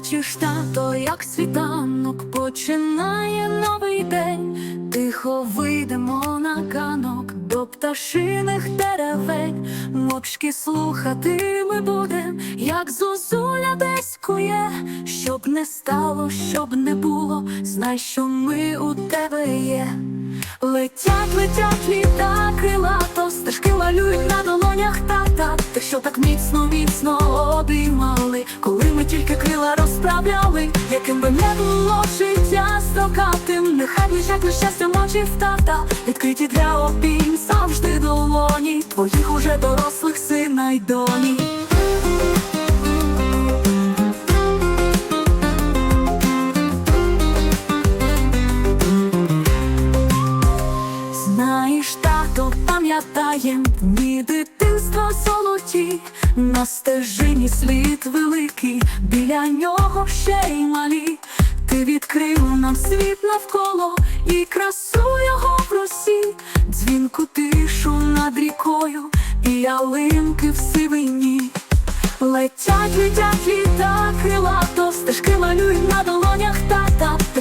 Бачиш, тато, як світанок починає новий день, тихо вийдемо на канок до пташиних деревень, мовчки слухати ми будем, як зозуля десь кує, щоб не стало, щоб не було, знай, що ми у тебе є. Летять, летять літа крилато, стежки малюють на долонях тата. Що так міцно, міцно обіймали, коли ми тільки крила розправляли, яким би не було життя стокатим, нехай блищать на щастя мочі в тата, відкриті для обійм завжди долоні, твоїх уже дорослих сина й доні. Знаєш, тато, пам'ятаєм дні дитинства золоті, на стежині слід великий, біля нього ще й малі. Ти відкрив нам світ навколо і красу його в росі, дзвінку тишу над рікою, і ялинки в сивині. Летять, летять літа крилато, стежки малюють на долонях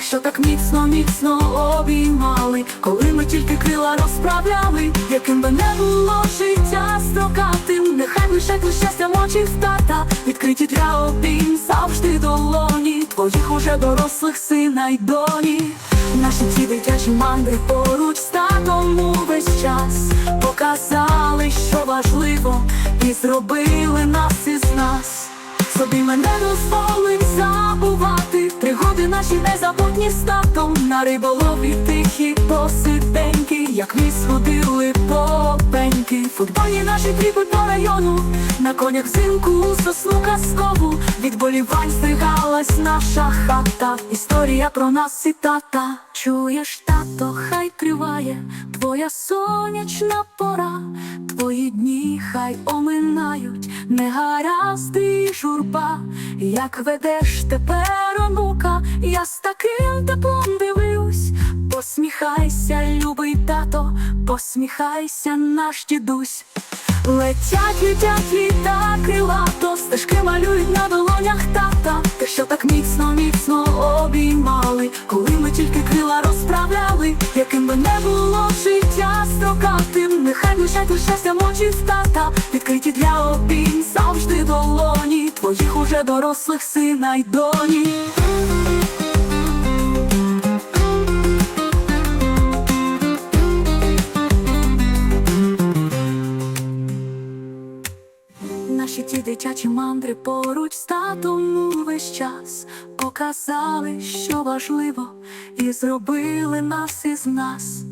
що так міцно, міцно обіймали, коли ми тільки крила розправляли, яким би не було життя строкатим, нехай лише щастя мочі в тата, відкриті для обійм завжди долоні, твоїх уже дорослих сина й доні. Наші ці дитячі мандри поруч з татом увесь час показали, що важливо, і зробили нас із нас. Собі мене дозволив забувати пригоди наші незабутні з татом на риболові тихі посиденьки, як ми сходили по. Футбольні наші тріпи по району, на конях взимку у сосну казкову. Від болівань здригалась наша хата. Історія про нас і тата. Чуєш, тато, хай триває твоя сонячна пора, твої дні хай оминають, негаразди і журба. Як ведеш тепер онука, я з таким теплом дивлюсь. Посміхайся, любий тато, посміхайся, наш дідусь. Летять, летять літа крилато, стежки малюють на долонях тата. Те, що так міцно, міцно обіймали, коли ми тільки крила розправляли, яким би не було життя строкатим, нехай лишать лише мочі в тата, відкриті для обійм завжди долоні, твоїх уже дорослих сина й доні. Наші ті дитячі мандри поруч з татом весь час показали, що важливо, і зробили нас із нас.